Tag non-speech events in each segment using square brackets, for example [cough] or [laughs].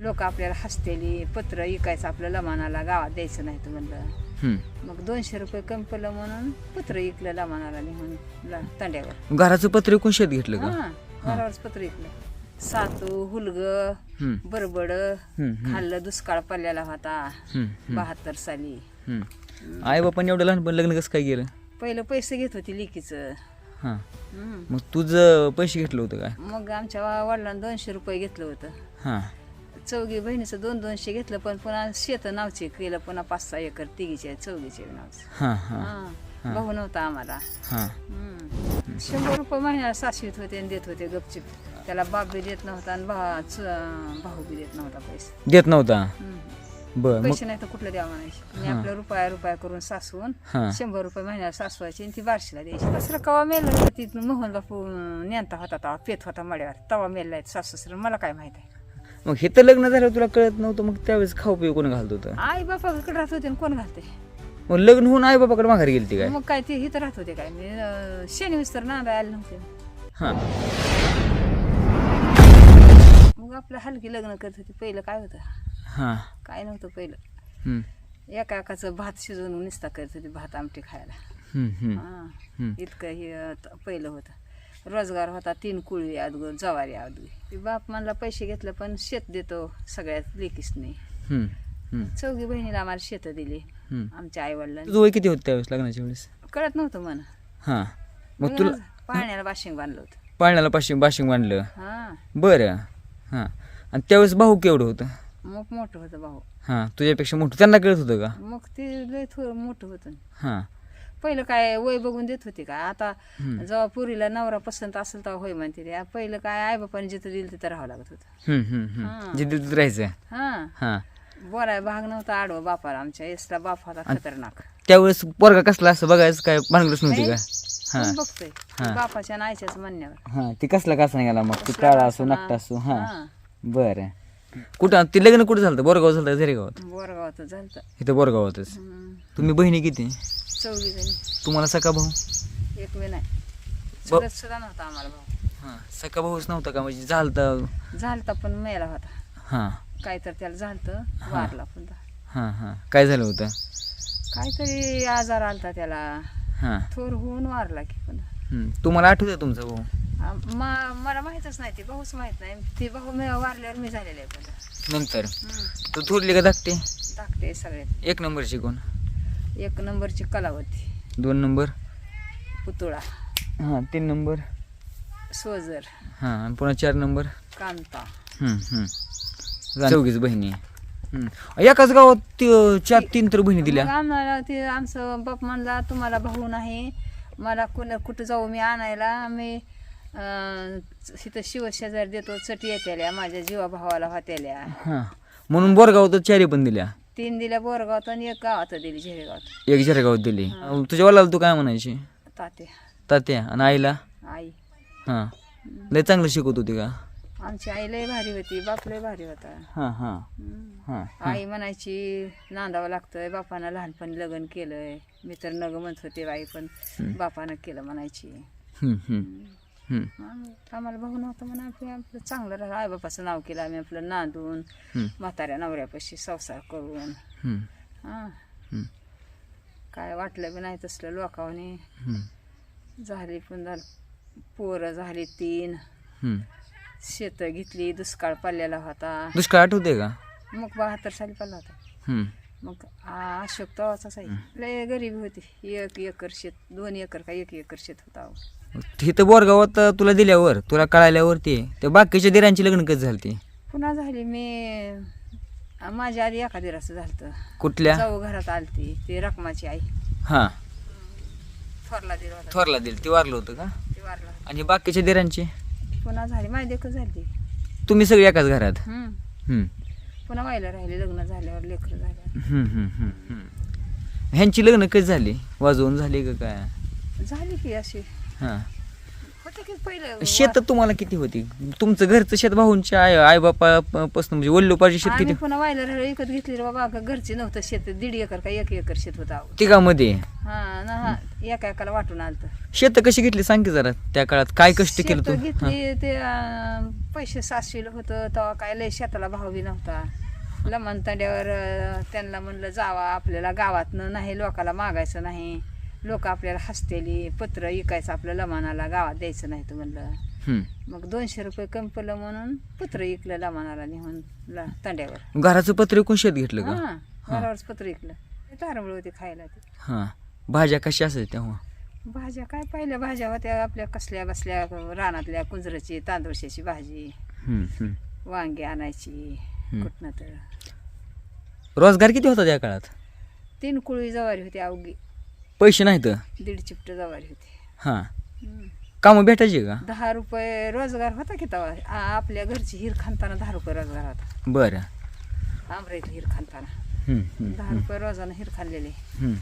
लोक आपल्याला हसतेली पत्र इकायचं आपलं लमानाला गावात द्यायचं नाही तर म्हणलं. हम्म. मग दोनशे रुपये कमी पडलं म्हणून पत्र इकलं लमानाला नेऊन ला- तांड्यावर. घराचं पत्र विकून शेत घेतलं का? हा घरावरच पत्र इकलं सातू हुलग हम्म. बरबड हम्म. खाल्लं दुष्काळ पडलेला होता. हम्म, बहात्तर साली. हम्म. आई बापाने एवढं लहानपण लग्न कसं काय केलं? पहिलं पैसे घेत होती लिकीचं. हां. हम्म. मग तुझं पैसे घेतलं होतं काय मग आमच्या वडिलांना दोनशे रुपये घेतलं होतं. हां. चौघी बहिणीचं दोन दोनशे घेतलं पण पुन्हा शेत नावचे केलं पुन्हा पाच सहा एकर तिघीचे चौघीचे नावचे. हां हां. हा भाऊ नव्हता आम्हाला. हां. हम्म. शंभर रुपये महिन्याला साशवीत होते आणि देत होते गपचिप. त्याला बाप बी देत नव्हता आणि भा च- भाऊ बी देत नव्हता पैसे. देत नव्हता? हम्म. बर मग पैसे नाही तर कुठलं द्यावं म्हणायचे. मी आपलं रुपया रुपया करून सासवून हां. शंभर रुपये महिन्याला सासवायची आणि ती बारशीला द्यायची. दुसरं कवा मेलं ती मोहन बापू नेनता होता तवा पेत होता मड्यावर. तवा मेललाय सासू मला काय माहीत आहे? मग हे तर लग्न झालं तुला कळत नव्हतं मग त्यावेळेस खाऊ पिऊ कोण घालत होतं? आई बापाकडे राहत होते आणि कोण घालते? मग लग्न होऊन आई बापाकडे माघारी गेली ती काय? मग काय ते इथं राहत होते काय? मी अं, शनी विस्तर नांदा आले नव्हते. हां. मग आपलं हलकी लग्न करत होते पहिलं काय होतं? हां. काय नव्हतं पहिलं? हम्म, एका एकाचं भात शिजवून निसता करत होते भात आमटी खायला. हम्म, हम्म, हा. हम्म. इतकं हे त- पहिलं होतं. रोजगार होता तीन कुळी अदगो जवारी अदगो ती बाप म्हणला पैसे घेतलं पण शेत देतो सगळ्यात लेकीस नाही चौघी बहिणीला आम्हाला शेतं दिली. आमच्या आई वडिलांनी वय किती होतं त्यावेळेस लग्नाच्या वेळेस? कळत नव्हतं मन हां. मग तुला पाण्याला बाशिंग बांधलं होतं. पाळण्याला पाशिंग बाशिंग बांधलं? हा. बरं. हां. आणि त्यावेळेस भाऊ केवढं होतं? मग मोठं होतं भाऊ. हां तुझ्यापेक्षा मोठं. त्यांना कळत होतं का? मग ते लय थोडं मोठं होतं. हां. पहिलं काय वय बघून देत होते का? आता जेव्हा पुरीला नवरा पसंत असेल तेव्हा होय म्हणते ते. पहिलं काय आई बापाने जिथं दिलं तिथं राहावं लागत होतं. हम्म. जिद्दीत राहायचं. हा. हां. बोलाय भाग नव्हता आडवा बापाला आमच्या. यसला बाप होता खतरनाक. त्यावेळेस पोरगा कसला असं बघायचं काय भानगडच नव्हती नाही? का? बघतोय. बापाच्या आईच्याच म्हणण्यावर. हां ती कसला कसा निघाला मग? ती काळा असो. नकटा असो हां. बरं. कुठं ते लग्न कुठं झालं बोरगाव झालं झरेगावात? बोरगावात झालं इथं बोरगावातच. तुम्ही बहिणी किती? चौघी जणी. तुम्हाला सका भाऊ? एक वेळ नाही. ब- चुलत सुद्धा नव्हता आम्हाला भाऊ. हां सका भाऊच नव्हता का? म्हणजे झालता? झालता पण मेला होता. हां. काय तर त्याला झालतं वारला पुन्हा हां हां. काय झालं होतं? काहीतरी आजार आलता त्याला. हां. थोर होऊन वारला की पुन्हा हम्म. तुम्हाला आठवतं तुमचा भाऊ? मा- मला माहीतच नाही ते भाऊच माहीत नाही. ते भाऊ मी वारल्यावर मी झालेले आहे पुन्हा नंतर. तो थोरली का धाकटे? टाकते सगळे एक नंबरची कोण? एक नंबरची कलावती दोन नंबर? पुतळा. हां तीन नंबर? सोजर. हां आणि पुन्हा चार नंबर? कांता. हम्म, हम्म. चौघीच बहिणी. हम्म. एकाच गावात ती- चार तीन तर बहिणी दिल्या. मग आम्हाला ते आमचं बाप म्हणला तुम्हाला भाऊ नाही. मला कुण कुठं जाऊ मी आणायला. मी अं, इथं शिवशेजार देतो चटी येत्याल्या माझ्या जीवा भावाला होत्याल्या हां. म्हणून बोरगावात चारी पण दिल्या. तीन दिल्या बोरगावात आणि एक गावात दिली झेरेगावात. एक झरेगावात दिली. तुझ्या वडिलाला तू काय म्हणायची? तात्या. तात्या आणि आईला? आई. हां. लय चांगलं शिकवत होती का? आमची आई लय भारी होती बाप लय भारी होता. हां हां. हम्म. हां आई म्हणायची नांदावं लागतंय बापानं लहानपणी लग्न केलंय. मी तर नग म्हणत होते बाई पण बापानं केलं म्हणायची. हम्म, हम्म, हम्म, आम्ही- आम्हाला भाऊ नव्हतं म्हणून आपलं आपलं चांगलं राहिलं. आई बापाचं नाव केलं आम्ही आपलं नांदून म्हाताऱ्या नवऱ्यापाशी संसार करून. हां. काय वाटलं बी नाही तसलं लोकांनी. झाली पण झालं. पोरं झाली तीन. शेतं घेतली दुष्काळ पडलेला होता. दुष्काळ आठवते का? मग बहात्तर साली पडला होता. मग अशोक तवाचाच आहे. लय गरीबी होती. एक एकर शेत दोन एकर का एक एकर शेत होता इथं बोरगावात तुला दिल्यावर तुला कळाल्यावर ते. त्या बाकीच्या दिरांची लग्न कधी झाली ती? पुन्हा झाली मी माझ्या आधी एका दिराचं झालं कुठल्या? जाऊ घरात आलती ती रकमाची आई. हां. थोरला दीर होता. थोरला दिल ती वारलं होतं का? ती वारला आणि बाकीच्या दिरांची? पुन्हा झाली माझी देखत झाली. तुम्ही सगळे एकाच घरात? हम्म. हम्म, पुन्हा व्हायला राहिले लग्न झाल्यावर लेकरं झाल्यावर. हम्म, हम्म, हम्म, हम्म. ह्यांची लग्न कधी झाली? वाजवून झाली का काय? झाली की अशी. हां. होती की पहिलं शेत तुम्हाला किती होती? तुमचं घरचं शेत भाऊंच्या आई आई बापा पासून म्हणजे वल्लोपाची शेत आम्ही किती पुन्हा वायला राहिलो विकत घेतली रे बाबा. का घरचे नव्हतं शेत. दीड एकर का एक एकर शेत होतं अहो. तिघामध्ये? हा ना हा. एका एकाला वाटून आलत. शेत कशी घेतली? सांग की जरा. त्या काळात काय कष्ट केलं तू? घेतली ते अं, पैसे सातशेला होतं. तेव्हा काय लय शेताला भाव बी नव्हता. लमन तांड्यावर अं, त्यांना म्हणलं जावा आपल्याला गावातनं नाही लोकाला मागायचं नाही. लोक आपल्याला हसतेली पत्र विकायचं आपल्या लमानाला गावात द्यायचं नाही तर म्हणलं. मग दोनशे रुपये कमी पडलं म्हणून पत्र इकलं लमानाला नेऊन ला- तांड्यावर. घराचं पत्र कोण शेत घेतलं का? हा घरावरच पत्र इकलं तारंबळ होती खायला ते. हा. भाज्या कशा असायच्या तेव्हा? भाज्या काय पाहिल्या? भाज्या होत्या आपल्या कसल्या बसल्या रानातल्या कुंजराची तांदूळशाची भाजी हम्म, हम्म. वांगी आणायची. कुठनं तर. रोजगार किती होता त्या काळात? तीन कुळी जवारी होती अवघी. पैसे नाहीत? दीड चिपट जवारी होती. हा. हम्म. कामं भेटायचे का? दहा रुपये रोजगार होता की तेव्हा? आ- आपल्या घरची हिर खानताना दहा रुपये रोजगार होता. बरं. आमरेत हिर खानताना. हम्म, हम्म, दहा रुपये रोजानं हिर खाल्लेले. हम्म.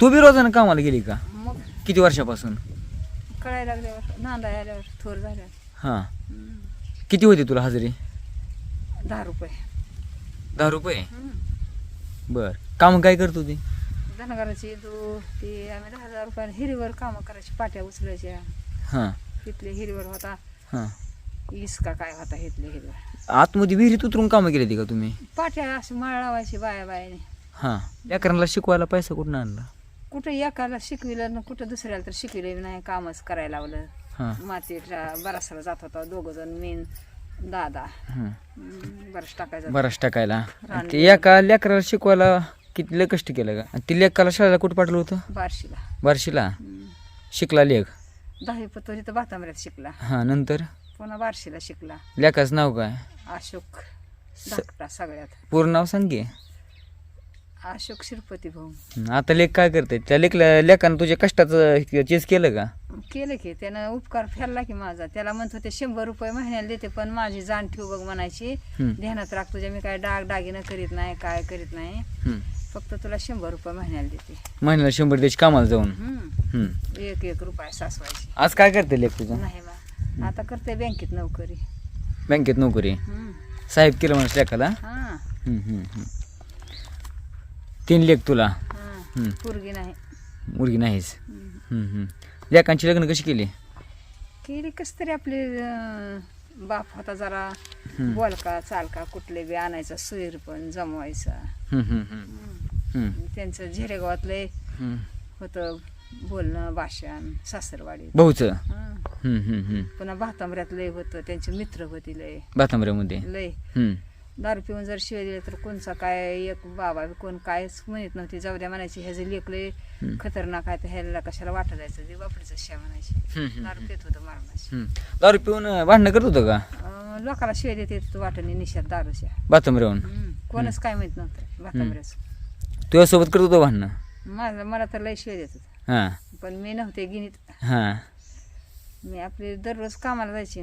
तू बी रोजानं कामाला गेली का? मग? किती वर्षापासून? कळायला लागल्यावर नांदा आल्यावर थोर झाल्यावर. हा. हम्म. किती होती तुला हजेरी? दहा रुपये. दहा रुपये? हम्म. बर. काम काय करत होती? धनगराची दूध ती आम्ही दहा हजार रुपयाला हिरीवर कामं करायची पाट्या उचलायच्या. हा. इथले हिरीवर होता. हा. ईस का काय होता इथले हिरीवर आतमध्ये विहिरीत उतरून कामं केली होती का तुम्ही? पाट्या अशी माळ लावायची बाया बायाने. हा. लेकरांना शिकवायला पैसा कुठून आणला? कुठं एकाला शिकविलं ना कुठं दुसऱ्याला तर शिकविलं नाही कामच करायला लावलं. हा. मातीला जात होता दोघं जण मीन दादा. बरंच टाकायचं. बराच टाकायला. ते एका लेकराला शिकवायला किती लय कष्ट केलं का आणि ती लेकाला शाळेला कुठं पाठवलं होतं? बारशीला. बार्शीला. शिकला लेख? दहावी पत्तर इथं बातांबऱ्यात शिकला. हा नंतर? पुन्हा बारशीला शिकला. लेकाचं नाव काय? अशोक धाकटा सगळ्यात. पूर्ण नाव सांग अशोक शिरपती भाऊ. आता लेख काय करते? त्या लेखला लेखानं तुझ्या कष्टाचं चीज केलं का? केलं की त्यानं उपकार फेरला की माझा. त्याला म्हणत होते शंभर रुपये महिन्याला देते पण माझी जाण ठेव बघ म्हणायची. ध्यानात राख तुझ्या. मी काय डाग दागिनं करीत नाही काय करीत नाही. फक्त तुला शंभर रुपये महिन्याला देते. महिन्याला शंभर द्यायची कामाला जाऊन. हम्म. हं. एक एक रुपया सासवायची. आज काय करते लेख तुझं? नाही बा. आता करते बँकेत नोकरी. बँकेत नोकरी. हम्म. साहेब केलं म्हणून लेखाला? हा. हं, हं, हं. तीन लेख तुला. पोरगी नाही मुलगी नाहीच हम्म. लेकांची लग्न कशी केली केली कस तरी आपले अं, बाप होता जरा. बोलका चालका कुठले बी आणायचा सुईर पण जमवायचा. हम्म. त्यांचं झेरेगावातले हं. होतं बोलणं भाषण सासरवाडी भाऊचं हं. हं, हं, हं. पुन्हा भातांबऱ्यात लय होतं त्यांचे मित्र होते लय बातांबऱ्यामध्ये लय. दारू पिऊन जर शिवाय दिले तर कोणचा काय एक बाबा कोण कायच म्हणत नव्हती. जाऊ द्या म्हणायची ह्याचं हं. खतरनाक आहे तर ह्याला कशाला वाटत जायचं? ते बापडीचं शिया म्हणायची. दारू. पित होतं मारणाची. दारू पिऊन भांडणं करत होतं का? अं, लोकाला शिवाय देते येत वाटणी निशात दारूच्या बातांबऱ्याहून हं. कोणच काय माहीत नव्हतं भातांबऱ्याचं तुझ्यासोबत करत होतं भांडणं? माझं मला तर लय शिवाय देत होतं. हां. पण मी नव्हते गिनीत हां. मी आपली दररोज कामाला जायची.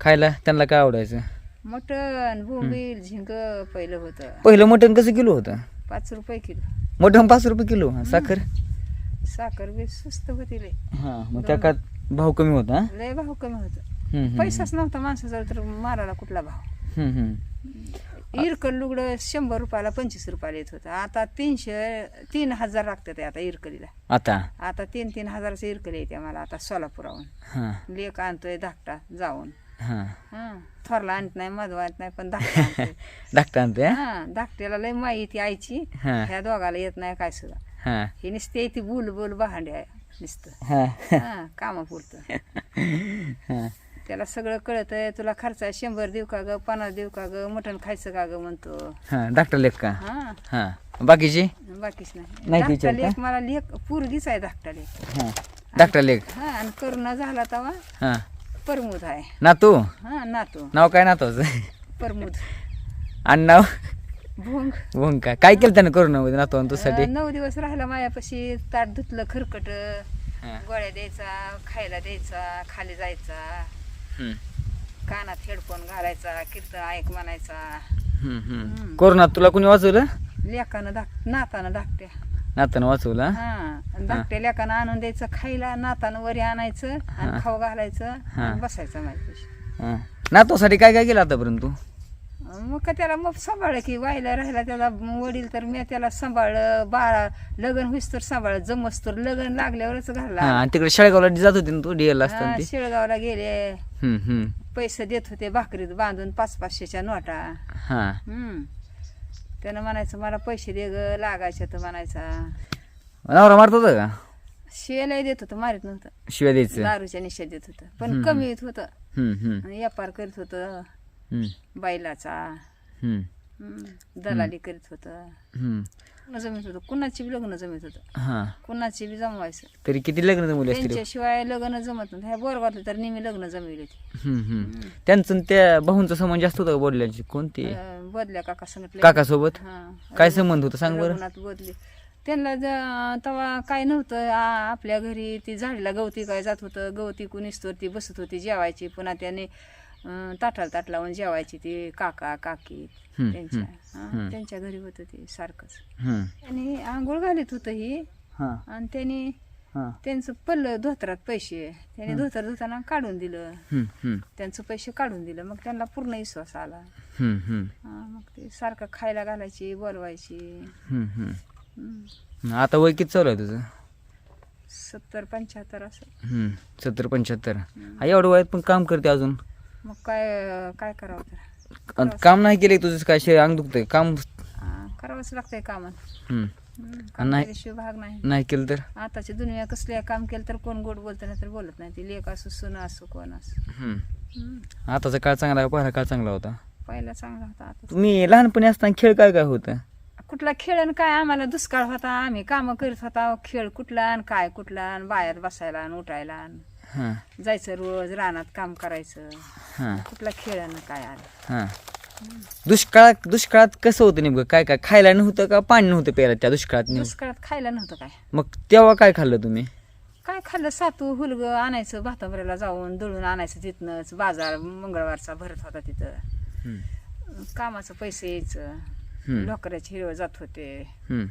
खायला त्यांना काय आवडायचं? मटण बोंबील झिंग पहिलं होतं. पहिलं मटण कसं किलो होतं? पाच रुपये किलो. मटण पाच रुपये किलो साखर? साखर बी स्वस्त होती लय हां मग त्या काळात भाव कमी होता हां? लय भाव कमी होतं. पैसाच नव्हता माणसाजवळ तर मारायला कुठला भाव. इरकल लुगडं शंभर रुपयाला पंचवीस रुपयाला येत होतं. आता तीनशे तीन हजार लागतात आता इरकलीला. आता? आता तीन तीन हजाराचं इरकल येते मला आता सोलापुराहून. हां. लेक आणतोय धाकटा जाऊन. हां. हं थोरला आणत नाही मधवा आणत नाही पण धाकटा आणतोय. [laughs] धाकटा आणते हां? हा धाकट्याला लय माई येते आईची. हां. ह्या दोघाला येत नाही काय सुद्धा. हां. हे नुसते ती बुल बुल भांडे आहे नुसतं. हां. हा कामापुरतं हां. त्याला सगळं कळत आहे तुला खर्च आहे शंभर देऊ का ग पन्नास देऊ का ग मटण खायचं का ग म्हणतो. हां धाकटा लेख का? हा. हां. बाकीचे? बाकीच नाही. नाही धाकटा विचारत? का? लेख मला लेख पोरगीच आहे धाकटा लेख. हां. धाकटा लेख? हा आणि करुणा झाला तवा हां. परमुद आहे. नातू? हा नातू. नाव काय नातवाचं परमुद. आणि नाव? भोंग. मग काय काय केलं त्यानं करू नव्हतं नातू तुझ्यासाठी? नऊ दिवस राहिला मायापाशी ताट धुतलं खरकट. गोळ्या द्यायचा खायला द्यायचा खाली जायचा. कानात हेडफोन घालायचा कीर्तन ऐक म्हणायचा. कोरोनात तुला कोणी वाचवलं? लेकानं धाक नातानं धाकट्या. नातानं वाचवलं हा? आणि धाकट्या लेकानं आणून द्यायचं खायला नातानं वरी आणायचं आणि खाऊ घालायचं आणि बसायचं माझ्यापाशी. हा. नातवासाठी काय काय केलं आतापर्यंत तू? मग का त्याला मग सांभाळ की वायला राहिला त्याला वडील तर मी त्याला सांभाळलं बाळा लग्न होईस तर सांभाळ जमस तर लग्न लागल्यावरच हा घालला आणि तिकडे शाळेगावला जात होती ना तू डीएल असताना हा, ती? शेळगावला गेले. हम्म हम्म. पैसे देत होते भाकरीत बांधून पाच पाचशेच्या नोटा. हा. हम्म. त्यानं म्हणायचं मला पैसे दे ग लागायचे तर म्हणायचा. नवरा मारत होता का? शिवायला देत होतं मारित नव्हतं. शिव्या द्यायचं. दारूच्या निशा देत होतं. पण कमी येत होतं. हम्म हम्म. आणि व्यापार करीत होतं. हम्म. बैलाचा. हम्म. हम्म, दलाली करीत होतं. हम्म. लग्न जमीत होतं. कुणाची बी लग्न जमीत होतं. हा. कुणाची बी जमवायचं. तरी किती लग्न जमवले असतील? त्यांच्याशिवाय लग्न जमत नव्हतं. ह्या बोरगावलं तर नेहमी लग्न जमविले ते हम्म हम्म. त्यांचं आणि त्या भाऊंचा संबंध जास्त होता का बोलल्याची? कोणती? अं, बदल्या काका सांगितलं काका सोबत हा. काय संबंध होता? सांग बरं. रघुनाथ बोधले त्यांना ज- तेव्हा काय नव्हतं. आ- आपल्या घरी ती झाडीला गवती काय जात होतं. गवती कुणीच तर ती बसत होती जेवायची. पुन्हा त्याने ताटाला ताट लावून जेवायची ती काका काकी त्यांच्या. हा, त्यांच्या घरी होतं ते सारखंच. हम्म. आणि आंघोळ घालीत होतं ही. हा. आणि त्याने हा. त्यांचं पडलं धोत्रात पैसे. त्याने धोतर धुताना काढून दिलं. हम्म हम्म. त्यांचं पैसे काढून दिलं. मग त्यांना पूर्ण विश्वास आला. हम्म हम्म. हा, मग ते सारखं खायला घालायची बोलवायची. हम्म हम्म. हम्म. आता वय किती चालू आहे तुझं? सत्तर पंच्याहत्तर असं. हम्म सत्तर पंच्याहत्तर. हा एवढं वयात पण काम करते अजून? मग काय काय करावं तर? आणि काम नाही केलं तुझं? काय शरीर अंग दुखतंय? काम हा, करावंच लागतंय कामं हम्म. हम्म, काम नाही. केल्याशिवाय भाग नाही. नाही केलं तर? आताची दुनिया कसल्या काम केलं तर कोण गोड बोलतं नाही तर बोलत नाही. ती लेख असो सुना असो कोण असो. हम्म. हम्म. आताचा काळ चांगला आहे पहिला काळ चांगला होता? पहिला चांगला होता आता. तुम्ही लहानपणी असताना खेळ काय काय होतं? कुठला खेळ आणि काय? आम्हाला दुष्काळ होता. आम्ही कामं करीत होता. खेळ कुठला आणि काय कुठला आणि बाहेर बसायला आणि उठायला आणि हां. जायचं रोज रानात काम करायचं. हां. कुठला खेळ आणि काय आलं. हां. दुष्काळात दुष्काळात कसं होतं नेमकं? काय काय खायला नव्हतं का पाणी नव्हतं प्यायला त्या दुष्काळात नेमकं दुष्काळात खायला नव्हतं काय. मग तेव्हा काय खाल्लं तुम्ही? काय खाल्लं? सातू हुलग आणायचं भातांबऱ्याला जाऊन दळून आणायचं तिथनंच. बाजार मंगळवारचा भरत होता तिथं. हम्म. कामाचं पैसे यायचं. लोकराचे हिरव जात होते. हम्म.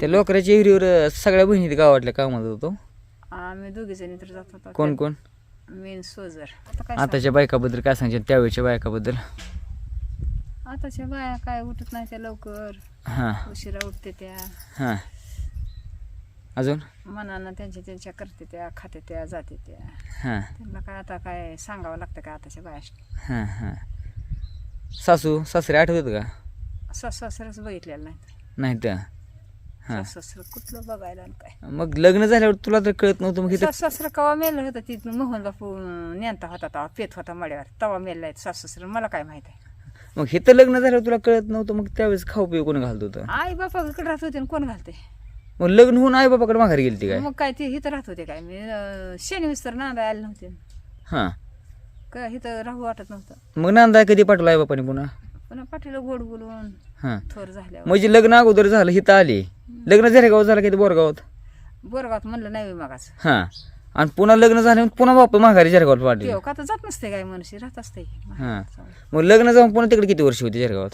त्या लोकराच्या विहिरीवर सगळ्या बहिणी गावातल्या कामात होतो आम्ही दोघी जणी तर जात होतो. कोण कोण? Main soldier. आता काय आताच्या बायकाबद्दल काय सांगशील? त्यावेळेच्या बायकाबद्दल? सांगू? आताच्या बाया काय उठत नाही त्या लवकर. हां. उशिरा उठते त्या. हां. अजून? मनानं त्यांच्या त्यांच्या करते त्या खाते त्या जाते त्या. हां. त्यांना काय आता काय सांगावं लागतं का आताच्या बाया? हां हां. सासू सासरे आठवतात का? सासरच बघितलेलं नाही नाही तर हां. सासर कुठलं बघायला आणि काय. मग लग्न झाल्यावर तुला तर कळत नव्हतं मग इथं सासर कवा मेलं होतं? तिथून मोहन बापू नेंता होता तेव्हा पेत होता मड्यावर. तवा मेललाय सासर मला काय माहीत आहे? मग इथं लग्न झाल्यावर तुला कळत नव्हतं मग त्यावेळेस खाऊ पिऊ कोण घालत होतं? आई बापाकडे राहत होते आणि कोण घालते? मग लग्न होऊन आई बाबाकडे माघारी गेली काय? मग काय ते इथं राहत होते काय? मी अं, शनी विस्तर नांदा आले नव्हते. हां. का इथं राहू वाटत नव्हतं. मग नांदा कधी पाठवला आई बापाने पुन्हा? पुन्हा पाठीला गोड बोलून. हां. थोर झाल्यावर. म्हणजे लग्न अगोदर झालं इथं आले. लग्न झालं गाव झालं किती बोरगावात? बोरगावात म्हणलं नाही मागाच हां. आणि पुन्हा लग्न झालं पुन्हा बाप माघारी जरगावात पाठवले देव का तर जात नसते काय मनुष्य? राहत असते हां. मग लग्न जाऊन पुन्हा तिकडे किती वर्ष होती जरगावात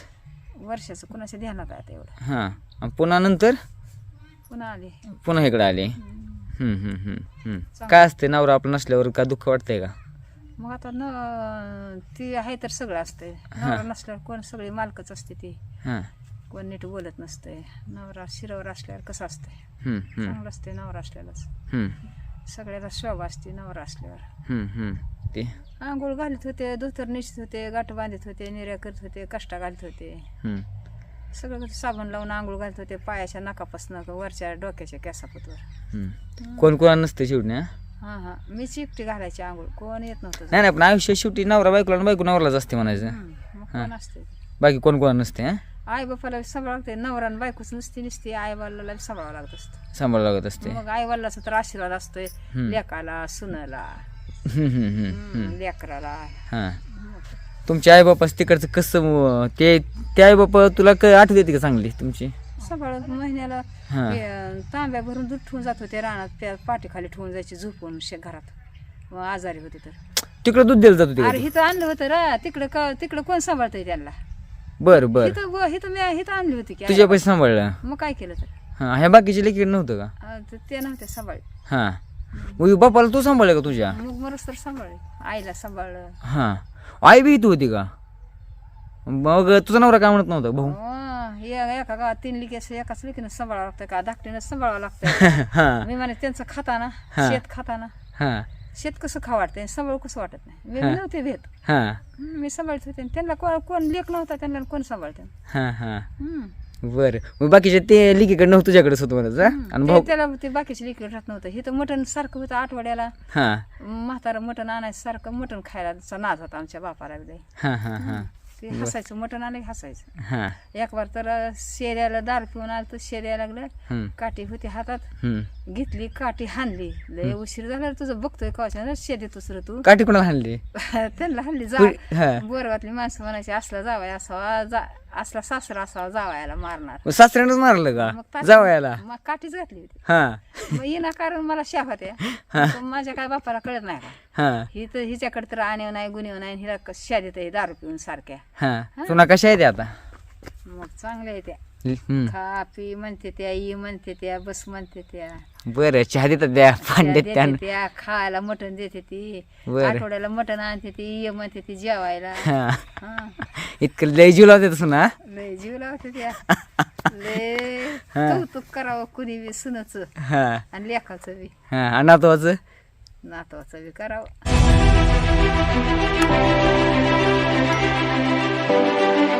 वर्षाचं कुणाच्या ध्यानात आहे एवढं? हां. आणि पुन्हा नंतर? पुन्हा आले. पुन्हा इकडे आले. हम्म, हम्म, हम्म, हम्म. काय असते नवरा आपलं नसल्यावर का दुःख वाटतंय का? मग आता न ती आहे तर सगळं असतंय. नवरा नसल्यावर कोण सगळी मालकच असते ती. हां. कोण नीट बोलत नसतंय. नवरा शिरावर असल्यावर कसं असतंय? हम्म, हम्म, चांगलं असते नवरा असल्यालाच. हम्म, सगळ्याला शोभा असते नवरा असल्यावर. हम्म, हम्म. ते? आंघोळ घालत होते धोतर निसत होते गाठ बांधत होते निर्या करत होते कष्टा घालत होते. हम्म, सगळं साबण लावून आंघोळ घालत होते पायाच्या नाकापासून वरच्या डोक्याच्या केसापतवर. हम्म. कोण कोणा नसते शेवटी हा हां हां. मीच एकटी घालायची आंघोळ. कोण येत नव्हतं नाही नाही पण आयुष्य शेवटी नवरा बायकोला आणि बायको नवरालाच असते म्हणायचं. हम्म, मग कोण असते? बाकी कोण कोणा नसते हा? आई बापाला सांभाळावं लागते. नवरा आणि बायकोच नसती नसती आई बाला सांभाळावं लागत असतं. सांभाळावं लागत असते. मग आई वडिलाचा तर आशीर्वाद असतोय. लेकाला सुनाला. हम्म, हम्म, हम्म. हम्म, लेकराला. हां. तुमच्या आई बापास तिकडचं कसं म- ते ते आई बापा तुला क आठवत का चांगली तुमची? सांभाळत महिन्याला हां. हे, तांब्या भरून दूध ठेवून जात होते रानात त्या पाठीखाली ठेवून जायचे झोपून शे घरात. आजारी होते तर. तिकडं दूध दिलं जात होते अरे इथं आणलं होतं रा तिकडं का तिकडं कोण सांभाळतंय त्यांना? बर बर. इथं मी इथं आणली होती की तुझ्या पैसे सांभाळलं मग काय केलं तर? हां ह्या बाकीचे लेकीकडे नव्हतं का? अं, तर ते नव्हते सांभाळ हां. मग बापाला तू सांभाळलं का तुझ्या? मग मरस तर सांभाळले. आईला सांभाळलं. हां. आई बी तू होती का? मग तुझा नवरा काय म्हणत नव्हता भाऊ? हो, एका गावात तीन लिकी असं एकाच लिकीनं सांभाळावं लागतं का? धाकटीनं सांभाळावं लागतं [laughs] हां. मी म्हणे त्यांचं खाताना हा. शेत खाताना. हां. शेत कसं खा वाटतंय? सांभाळ कसं वाटत नाही? मी नव्हते भेट हां. मी सांभाळत होते आणि त्यांना कोण कोण लेख नव्हता त्यांना कोण सांभाळते? हां हां. हं. बरं. मग बाकीचे ते लिकीकडे नव्हतं तुझ्याकडेच होतं म्हणत हा? आणि ते- त्याला ते बाकीचे लेकर राहत नव्हतं. हे तर मटण सारखं होतं आठवड्याला. हां. म्हातारं मटण आणायचं सारखं मटण खायला नाद होता आमच्या बापाला बी लय. हां हां हां. ते हसायचं मटण आलं की हसायचं. हां. एक बार तर शेऱ्याला दार पिऊन आलं तर शेऱ्या लागलं हम्म, काठी होती हातात. हम्म. घेतली काठी हाणली. लय उशीर झाला रे तुझं. बघतोय कवाच्या शेत दुसरं तू. काठी कोणाला हाणली? [laughs] त्यांना हल्ली जा. कुणी- हा. बोरगातली माणसं म्हणायची असला जावाय असावा जा. असला सासरा असावा जावायला मारणार. मग सासऱ्यानंच मारलं का? ताट- जावयाला? मग काठीच घातली होती. हां. मग येणार कारण मला शाप त्या माझ्या काय बापाला कळत नाही का? हां. ही तर हिच्याकडे तर आणेव नाही गुन्हेव नाही हिला शादेत आहे दारू पिऊन सारख्या. हां. तुला कशा आहे ते आता. मग चांगल्या आहे त्या हम्म. म्हणते त्या ई म्हणते त्या बस म्हणते त्या. बरं चहा देतात त्या त्या त्या देते खायला मटण देते ती. आठवड्याला मटण आणते ती ये म्हणते ती जेवायला. इतकं लय जीव लावते तसं ना. लय जीव लावते त्या. [laughs] लय कौतुक करावं कुणी बी सुनच. हा. आणि लेखाचं बी. हा अनाथवाचं नातवाचं बी करावं.